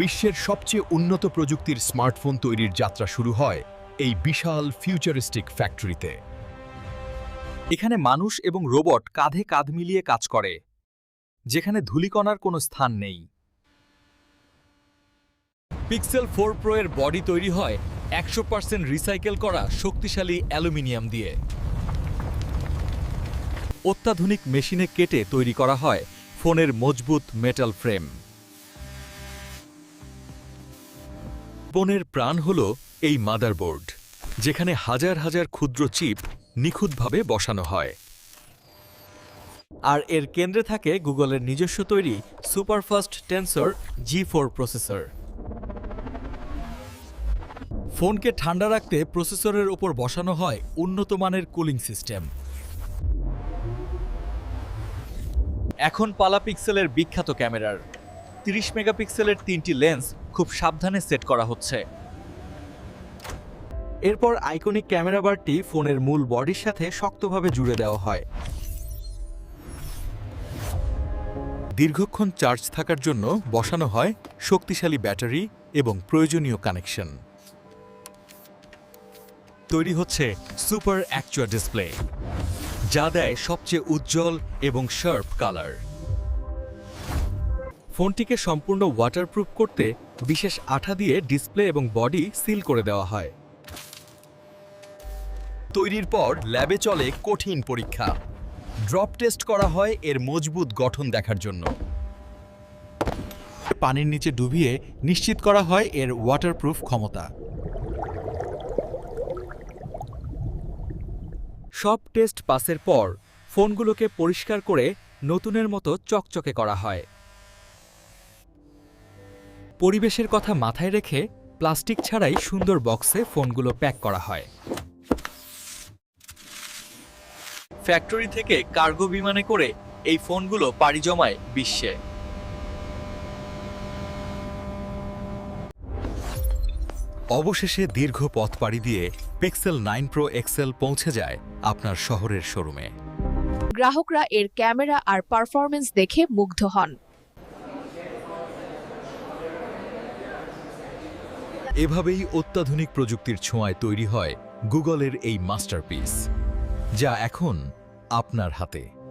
বিশ্বের সবচেয়ে উন্নত প্রযুক্তির স্মার্টফোন তৈরির যাত্রা শুরু হয় এই বিশাল ফিউচারিস্টিক ফ্যাক্টরিতে এখানে মানুষ এবং রোবট কাঁধে কাঁধ মিলিয়ে কাজ করে, যেখানে ধূলিকণার কোনো স্থান নেই। পিক্সেল ফোর প্রো এর বডি তৈরি হয় একশো পার্সেন্ট রিসাইকেল করা শক্তিশালী অ্যালুমিনিয়াম দিয়ে। অত্যাধুনিক মেশিনে কেটে তৈরি করা হয় ফোনের মজবুত মেটাল ফ্রেম ফোনের প্রাণ হল এই মাদারবোর্ড, যেখানে হাজার হাজার ক্ষুদ্র চিপ নিখুঁতভাবে বসানো হয়। আর এর কেন্দ্রে থাকে গুগলের নিজস্ব তৈরি superfast tensor G four processor. ফোনকে ঠান্ডা রাখতে প্রসেসরের ওপর বসানো হয় উন্নত মানের কুলিং সিস্টেম। এখন পালা পিক্সেলের বিখ্যাত ক্যামেরার। তিরিশ মেগাপিক্সেলের তিনটি লেন্স খুব সাবধানে সেট করা হচ্ছে। এরপর আইকনিক ক্যামেরা বারটি ফোনের মূল বডির সাথে শক্তভাবে জুড়ে দেওয়া হয়। দীর্ঘক্ষণ চার্জ থাকার জন্য বসানো হয় শক্তিশালী ব্যাটারি এবং প্রয়োজনীয় কানেকশন। তৈরি হচ্ছে সুপার অ্যাকচুয়া ডিসপ্লে, যা দেয় সবচেয়ে উজ্জ্বল এবং শার্প কালার। ফোনটিকে সম্পূর্ণ ওয়াটারপ্রুফ করতে বিশেষ আঠা দিয়ে ডিসপ্লে এবং বডি সিল করে দেওয়া হয়। তৈরির পর ল্যাবে চলে কঠিন পরীক্ষা। ড্রপ টেস্ট করা হয় এর মজবুত গঠন দেখার জন্য। পানির নিচে ডুবিয়ে নিশ্চিত করা হয় এর ওয়াটারপ্রুফ ক্ষমতা। সব টেস্ট পাসের পর ফোনগুলোকে পরিষ্কার করে নতুনের মতো চকচকে করা হয়। পরিবেশের কথা মাথায় রেখে প্লাস্টিক ছাড়াই সুন্দর বক্সে ফোনগুলো প্যাক করা হয়। ফ্যাক্টরি থেকে কার্গো বিমানে করে এই ফোনগুলো পাড়ি জমায় বিশ্বে। অবশেষে দীর্ঘ পথ পাড়ি দিয়ে পিক্সেল নাইন প্রো এক্সেল পৌঁছে যায় আপনার শহরের শোরুমে। গ্রাহকরা এর ক্যামেরা আর পারফরমেন্স দেখে মুগ্ধ হন। এভাবেই অত্যাধুনিক প্রযুক্তির ছোঁয়ায় তৈরি হয় গুগলের এই মাস্টারপিস যা এখন আপনার হাতে।